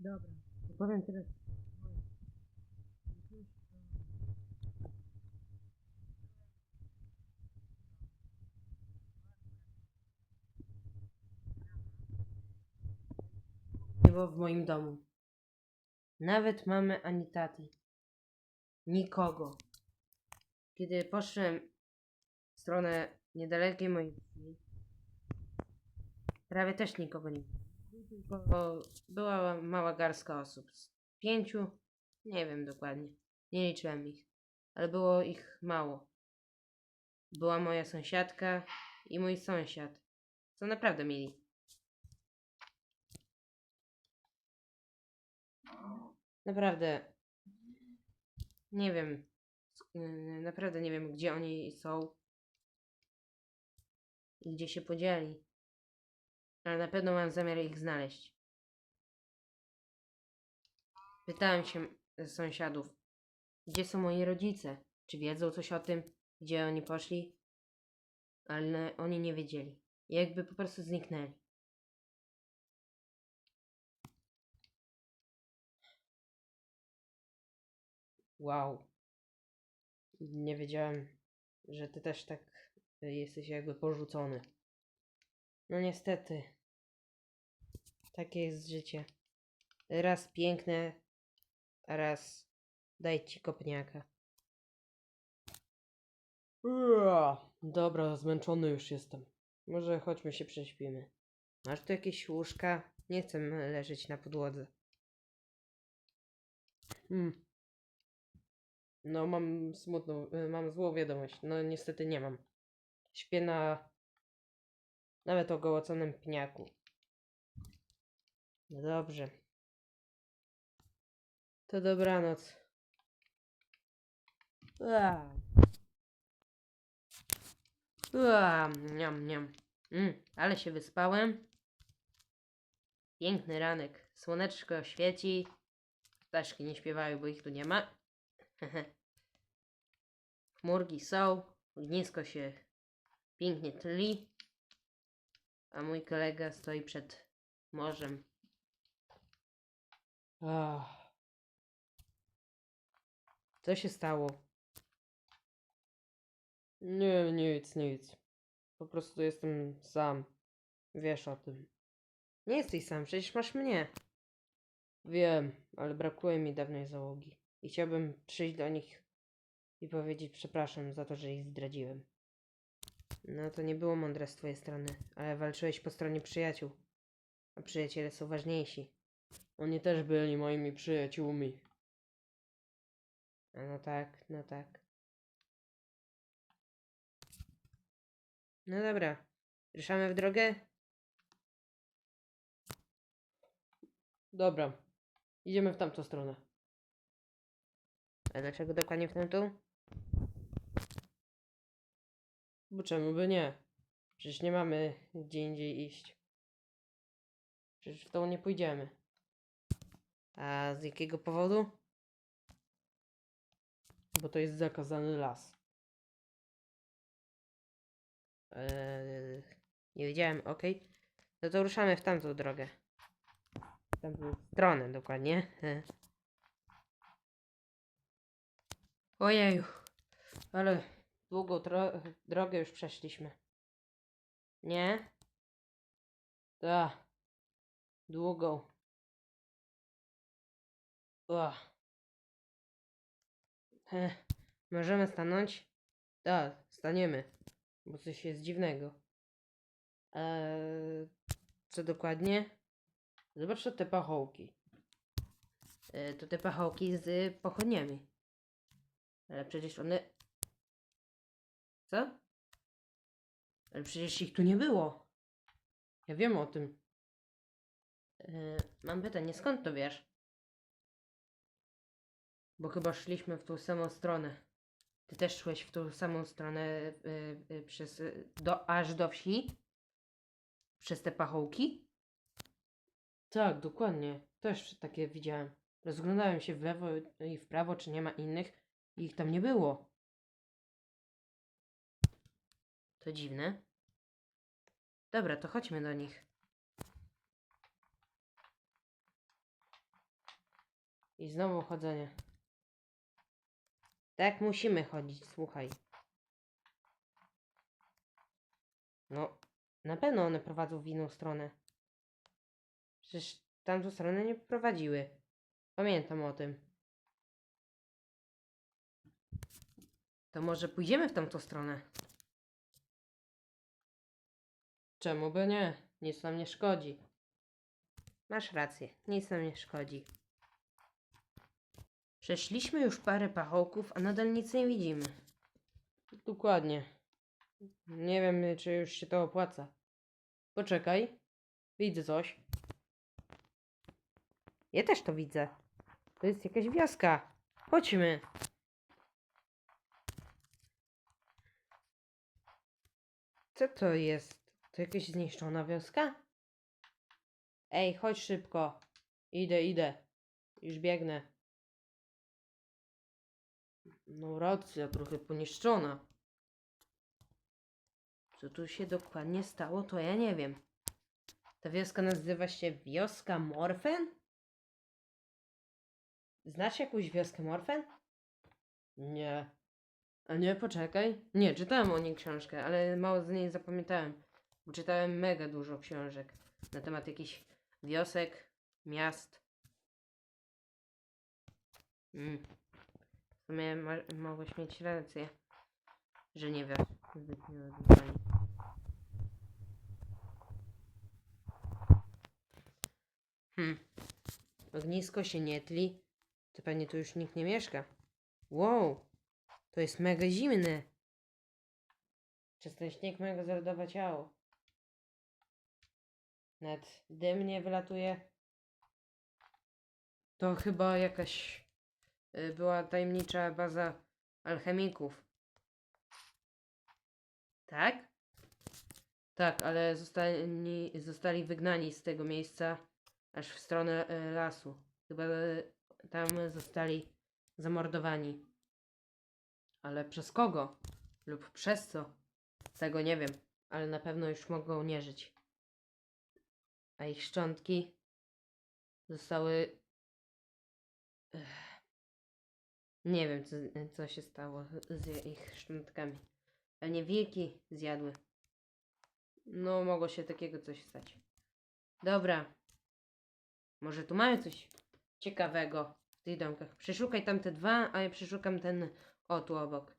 Dobra, to powiem teraz. Nie było w moim domu. Nawet mamy ani taty. Nikogo. Kiedy poszedłem w stronę niedalekiej mojej prawie też nikogo nie było. Tylko była mała garstka osób. Z pięciu, nie wiem dokładnie. Nie liczyłem ich, ale było ich mało. Była moja sąsiadka i mój sąsiad. Co naprawdę mieli. Naprawdę. Nie wiem. Yy, Naprawdę nie wiem, gdzie oni są. I gdzie się podzieli. Ale na pewno mam zamiar ich znaleźć. Pytałem się sąsiadów, gdzie są moi rodzice? Czy wiedzą coś o tym, gdzie oni poszli? Ale oni nie wiedzieli. Jakby po prostu zniknęli. Wow. Nie wiedziałem, że ty też tak y, jesteś jakby porzucony. No niestety. Takie jest życie. Raz piękne, a raz daj ci kopniaka. Ua, Dobra, zmęczony już jestem. Może chodźmy się prześpimy. Masz tu jakieś łóżka? Nie chcę leżeć na podłodze. Hmm. No, mam smutną, y, mam złą wiadomość. No, niestety nie mam. Śpię na nawet ogołoconym pniaku. No dobrze. To dobranoc. Ua. Ua, niam, niam. Mm, ale się wyspałem. Piękny ranek. Słoneczko świeci. Ptaszki nie śpiewają, bo ich tu nie ma. Chmurki są. Ognisko się pięknie tli. A mój kolega stoi przed morzem. Ach. Co się stało? Nie, nic, nic. Po prostu jestem sam. Wiesz o tym. Nie jesteś sam, przecież masz mnie. Wiem, ale brakuje mi dawnej załogi. I chciałbym przyjść do nich i powiedzieć przepraszam za to, że ich zdradziłem. No to nie było mądre z twojej strony, ale walczyłeś po stronie przyjaciół. A przyjaciele są ważniejsi. Oni też byli moimi przyjaciółmi. A no tak, no tak. No dobra. Ruszamy w drogę? Dobra. Idziemy w tamtą stronę. A dlaczego dokładnie w tamtą? Bo czemu by nie? Przecież nie mamy gdzie indziej iść. Przecież w tą nie pójdziemy. A z jakiego powodu? Bo to jest zakazany las. Eee, nie wiedziałem, ok. No to ruszamy w tamtą drogę. W tamtą stronę dokładnie. Ojeju, ale długą tro- drogę już przeszliśmy. Nie? Da. Długą. Ua. He, możemy stanąć? Da, staniemy. Bo coś jest dziwnego. Eee, co dokładnie? Zobacz te pachołki. E, to te pachołki z pochodniami. Ale przecież one... Co? Ale przecież ich tu nie było. Ja wiem o tym. E, mam pytanie, skąd to wiesz? Bo chyba szliśmy w tą samą stronę. Ty też szłeś w tą samą stronę y, y, przez, y, do, aż do wsi? Przez te pachołki? Tak, dokładnie. Też takie widziałem. Rozglądałem się w lewo i w prawo, czy nie ma innych. I ich tam nie było. To dziwne. Dobra, to chodźmy do nich. I znowu chodzenie. Tak musimy chodzić, słuchaj. No, na pewno one prowadzą w inną stronę. Przecież tamtą stronę nie prowadziły. Pamiętam o tym. To może pójdziemy w tamtą stronę? Czemu by nie? Nic nam nie szkodzi. Masz rację, nic nam nie szkodzi. Przeszliśmy już parę pachołków, a nadal nic nie widzimy. Dokładnie. Nie wiem, czy już się to opłaca. Poczekaj. Widzę coś. Ja też to widzę. To jest jakaś wioska. Chodźmy. Co to jest? To jakaś zniszczona wioska? Ej, chodź szybko. Idę, idę. Już biegnę. No racja, trochę poniszczona. Co tu się dokładnie stało, to ja nie wiem. Ta wioska nazywa się Wioska Morfen? Znasz jakąś wioskę Morfen? Nie. A nie, poczekaj. Nie, czytałem o niej książkę, ale mało z niej zapamiętałem. Czytałem mega dużo książek na temat jakichś wiosek, miast. Mm. W sumie ma, mogłeś mieć rację, że nie wiesz zbytnio. Hmm. Ognisko się nie tli. To pewnie tu już nikt nie mieszka. Wow. To jest mega zimne. Przez ten śnieg mega zaradowa ciało. Nawet dym nie wylatuje. To chyba jakaś y, była tajemnicza baza alchemików. Tak? Tak, ale zostali, zostali wygnani z tego miejsca aż w stronę y, lasu. Chyba y, tam zostali zamordowani. Ale przez kogo? Lub przez co? Tego nie wiem, ale na pewno już mogą nie żyć. A ich szczątki zostały. Ech. Nie wiem, co, co się stało z ich szczątkami. Pewnie wilki zjadły. No, mogło się takiego coś stać. Dobra. Może tu mamy coś ciekawego w tych domkach. Przeszukaj tam te dwa, a ja przeszukam ten o tu obok.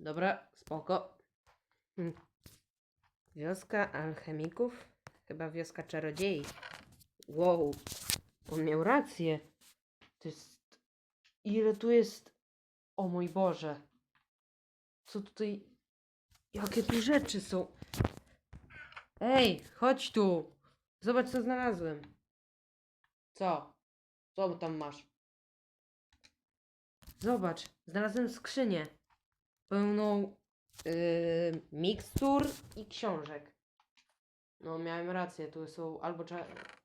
Dobra, spoko. Wioska alchemików? Chyba wioska czarodziei. Wow, on miał rację. To jest... Ile tu jest... O mój Boże. Co tutaj... Jakie tu rzeczy są? Ej, chodź tu. Zobacz, co znalazłem. Co? Co tam masz? Zobacz, znalazłem skrzynię pełną yy, mikstur i książek. No, miałem rację, tu są albo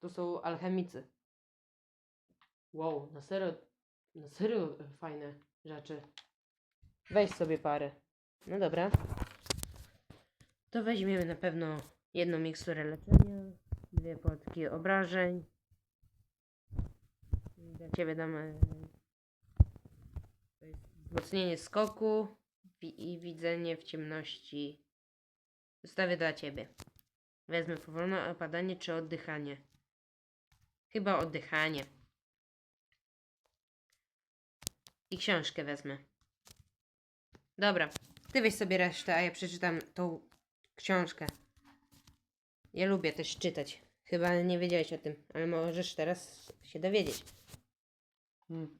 tu są alchemicy. Wow, na serio, na serio fajne rzeczy. Weź sobie parę. No dobra. To weźmiemy na pewno jedną miksturę leczenia, dwie płatki obrażeń. Dla ciebie dam e, wzmocnienie skoku i widzenie w ciemności. Zostawię dla ciebie. Wezmę powolne opadanie czy oddychanie. Chyba oddychanie. I książkę wezmę. Dobra, ty weź sobie resztę, a ja przeczytam tą książkę. Ja lubię też czytać. Chyba nie wiedziałeś o tym, ale możesz teraz się dowiedzieć. Hmm.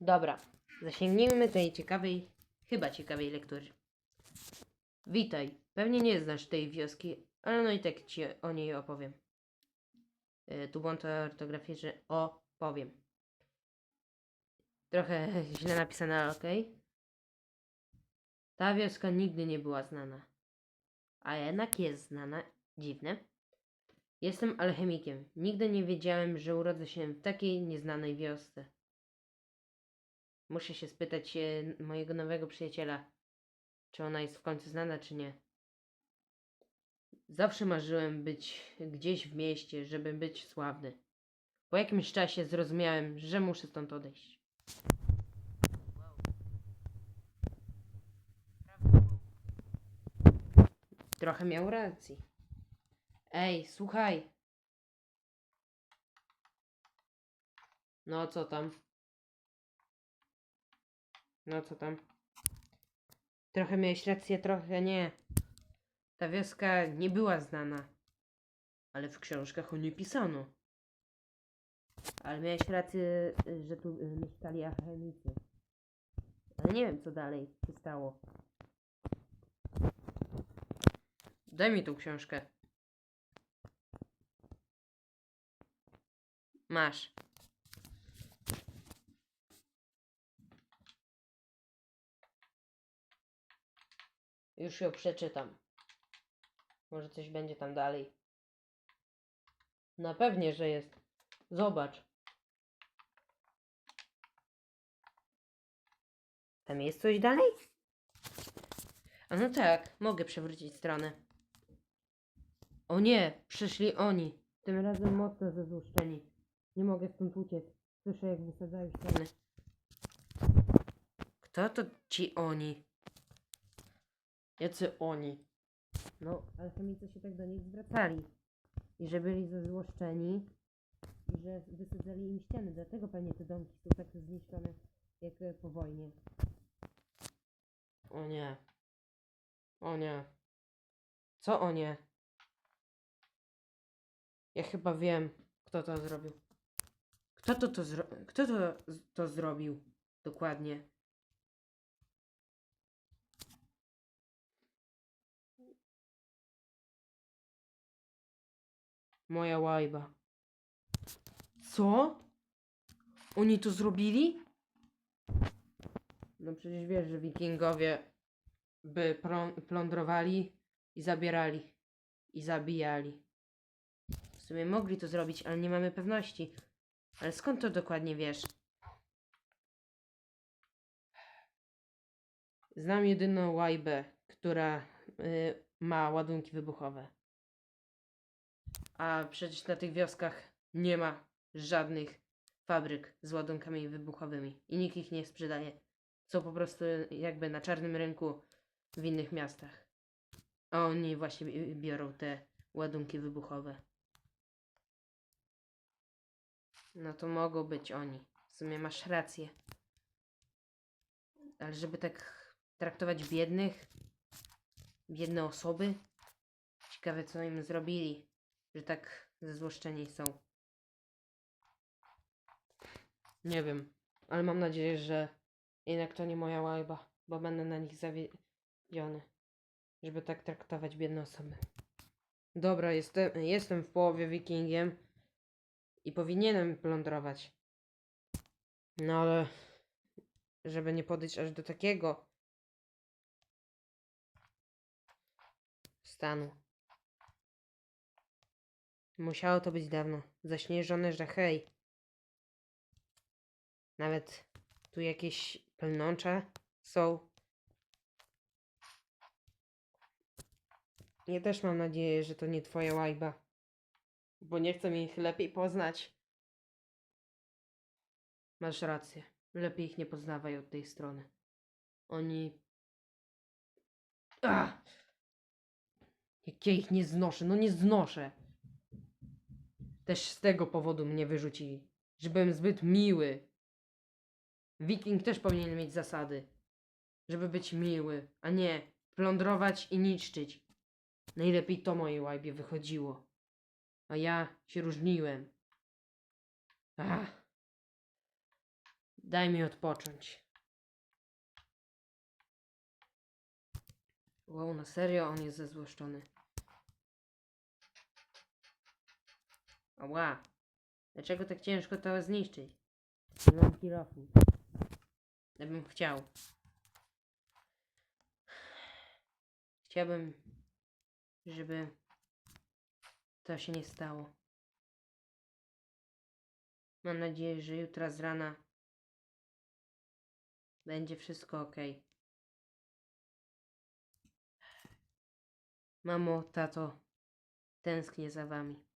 Dobra, zasięgnijmy tej ciekawej, chyba ciekawej lektury. Witaj, pewnie nie znasz tej wioski, ale no i tak ci o niej opowiem. Yy, tu błąd ortograficzny opowiem. Trochę źle napisane, ale okej. Ta wioska nigdy nie była znana. A jednak jest znana. Dziwne. Jestem alchemikiem. Nigdy nie wiedziałem, że urodzę się w takiej nieznanej wiosce. Muszę się spytać e, mojego nowego przyjaciela, czy ona jest w końcu znana, czy nie. Zawsze marzyłem być gdzieś w mieście, żeby być sławny. Po jakimś czasie zrozumiałem, że muszę stąd odejść. Trochę miał racji. Ej, słuchaj. No co tam? No co tam? Trochę miałeś rację, trochę nie. Ta wioska nie była znana. Ale w książkach o niej pisano. Ale miałeś rację, że tu y, mieszkali alchemicy. Ale nie wiem, co dalej się stało. Daj mi tą książkę. Masz. Już ją przeczytam. Może coś będzie tam dalej. Na pewnie, że jest. Zobacz. Tam jest coś dalej? A no tak, mogę przewrócić stronę. O nie, przyszli oni. Tym razem mocno zezłuszczeni. Nie mogę stąd uciec. Słyszę, jak wysadzają ściany. Kto to ci oni? Jacy oni? No, alchemicy się tak do nich zwracali. I że byli zezłoszczeni. I że wysadzali im ściany. Dlatego pewnie te domki są tak zniszczone jak e, po wojnie. O nie. O nie. Co o nie? Ja chyba wiem, kto to zrobił. Kto to, to, zro... kto to, to zrobił? Dokładnie. Moja łajba. Co? Oni to zrobili? No przecież wiesz, że wikingowie by plądrowali i zabierali i zabijali. W sumie mogli to zrobić, ale nie mamy pewności. Ale skąd to dokładnie wiesz? Znam jedyną łajbę, która y, ma ładunki wybuchowe. A przecież na tych wioskach nie ma żadnych fabryk z ładunkami wybuchowymi i nikt ich nie sprzedaje. Są po prostu jakby na czarnym rynku w innych miastach. A oni właśnie bi- biorą te ładunki wybuchowe. No to mogą być oni. W sumie masz rację. Ale żeby tak traktować biednych, biedne osoby, ciekawe co im zrobili, że tak zezłoszczeni są. Nie wiem, ale mam nadzieję, że jednak to nie moja łajba, bo będę na nich zawiedziony, żeby tak traktować biedne osoby. Dobra, jestem, jestem w połowie wikingiem i powinienem plądrować. No ale, żeby nie podejść aż do takiego stanu. Musiało to być dawno. Zaśnieżone, że hej. Nawet tu jakieś pełnącze są. Ja też mam nadzieję, że to nie twoja łajba. Bo nie chcę ich lepiej poznać. Masz rację. Lepiej ich nie poznawaj od tej strony. Oni. Ach! Jak ja ich nie znoszę, no nie znoszę. Też z tego powodu mnie wyrzucili. Że byłem zbyt miły. Wiking też powinien mieć zasady. Żeby być miły, a nie plądrować i niszczyć. Najlepiej to mojej łajbie wychodziło. A ja się różniłem. Ach. Daj mi odpocząć. Wow, na serio on jest zezłoszczony. Ała. Dlaczego tak ciężko to zniszczyć? Mam kilofu. Ja bym chciał. Chciałbym, żeby to się nie stało. Mam nadzieję, że jutro z rana będzie wszystko ok. Mamo, tato, Tęsknię za wami.